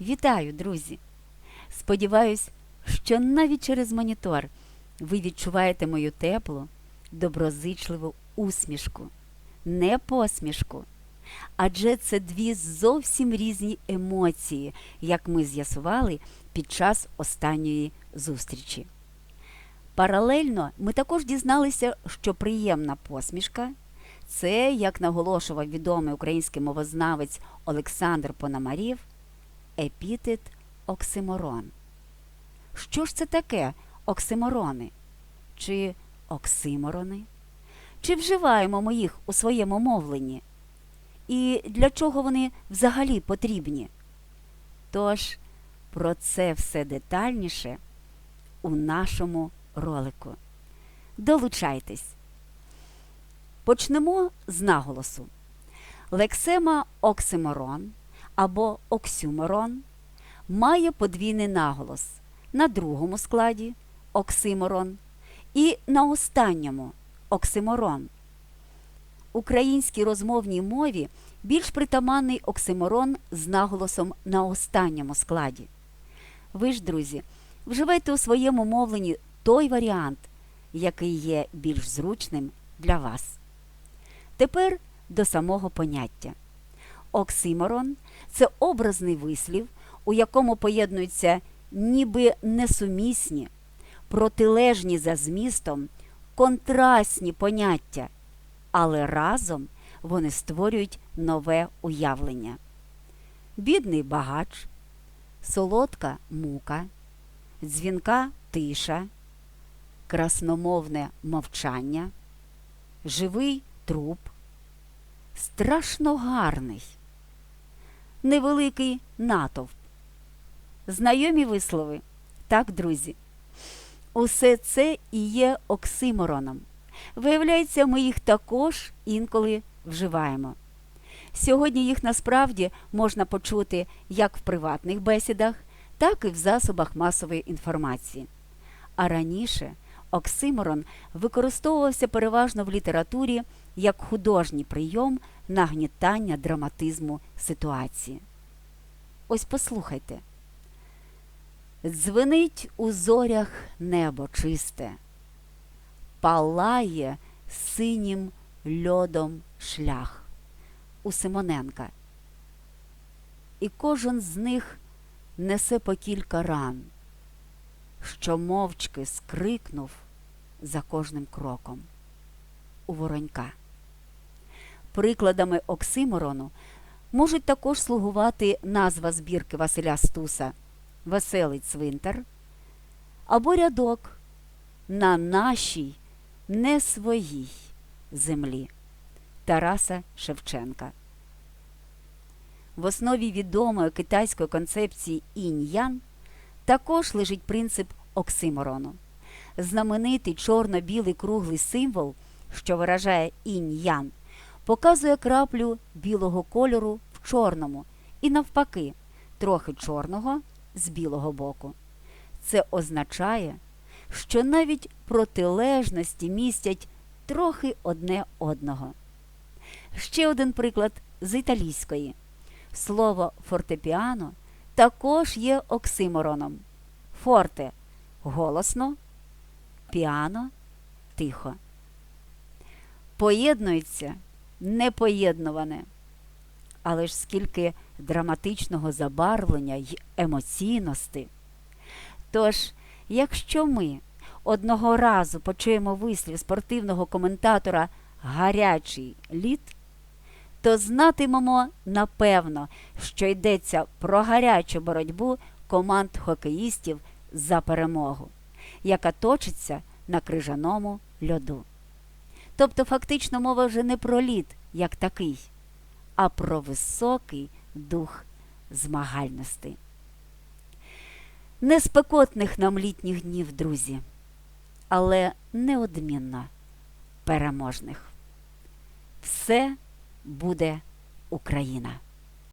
Вітаю, друзі! Сподіваюсь, що навіть через монітор ви відчуваєте мою теплу, доброзичливу усмішку, не посмішку. Адже це дві зовсім різні емоції, як ми з'ясували під час останньої зустрічі. Паралельно ми також дізналися, що приємна посмішка це, як наголошував відомий український мовознавець Олександр Пономарів, епітет оксиморон. Що ж це таке оксиморони? Чи оксиморони? Чи вживаємо ми їх у своєму мовленні? І для чого вони взагалі потрібні? Тож про це все детальніше у нашому ролику. Долучайтесь! Почнемо з наголосу. Лексема оксиморон або оксюморон має подвійний наголос на другому складі оксиморон і на останньому оксиморон. Українській розмовній мові більш притаманний оксиморон з наголосом на останньому складі. Ви ж, друзі, вживайте у своєму мовленні той варіант, який є більш зручним для вас. Тепер до самого поняття. Оксиморон. Це образний вислів, у якому поєднуються ніби несумісні, протилежні за змістом, контрастні поняття, але разом вони створюють нове уявлення. Бідний багач, солодка мука, дзвінка тиша, красномовне мовчання, живий труп, страшно гарний, невеликий натовп. Знайомі вислови? Так, друзі. Усе це і є оксимороном. Виявляється, ми їх також інколи вживаємо. Сьогодні їх насправді можна почути як в приватних бесідах, так і в засобах масової інформації. А раніше оксиморон використовувався переважно в літературі як художній прийом нагнітання драматизму ситуації. Ось послухайте. Дзвенить у зорях небо чисте, палає синім льодом шлях у Симоненка. І кожен з них несе по кілька ран, що мовчки скрикнув за кожним кроком у воронька. Прикладами оксиморону можуть також слугувати назва збірки Василя Стуса Веселий цвинтар або рядок на нашій не своїй землі Тараса Шевченка. В основі відомої китайської концепції інь-ян також лежить принцип оксиморону. Знаменитий чорно-білий круглий символ, що виражає інь-ян, показує краплю білого кольору в чорному і, навпаки, трохи чорного з білого боку. Це означає, що навіть протилежності містять трохи одне одного. Ще один приклад з італійської. Слово фортепіано також є оксимороном. Форте голосно, піано тихо. Поєднується непоєднуване. Але ж скільки драматичного забарвлення й емоційності. Тож, якщо ми одного разу почуємо вислів спортивного коментатора гарячий лід, то знатимемо напевно, що йдеться про гарячу боротьбу команд хокеїстів за перемогу, яка точиться на крижаному льоду. Тобто, фактично, мова вже не про лід як такий, а про високий дух змагальності. Неспекотних нам літніх днів, друзі, але неодмінно переможних. Все буде Україна!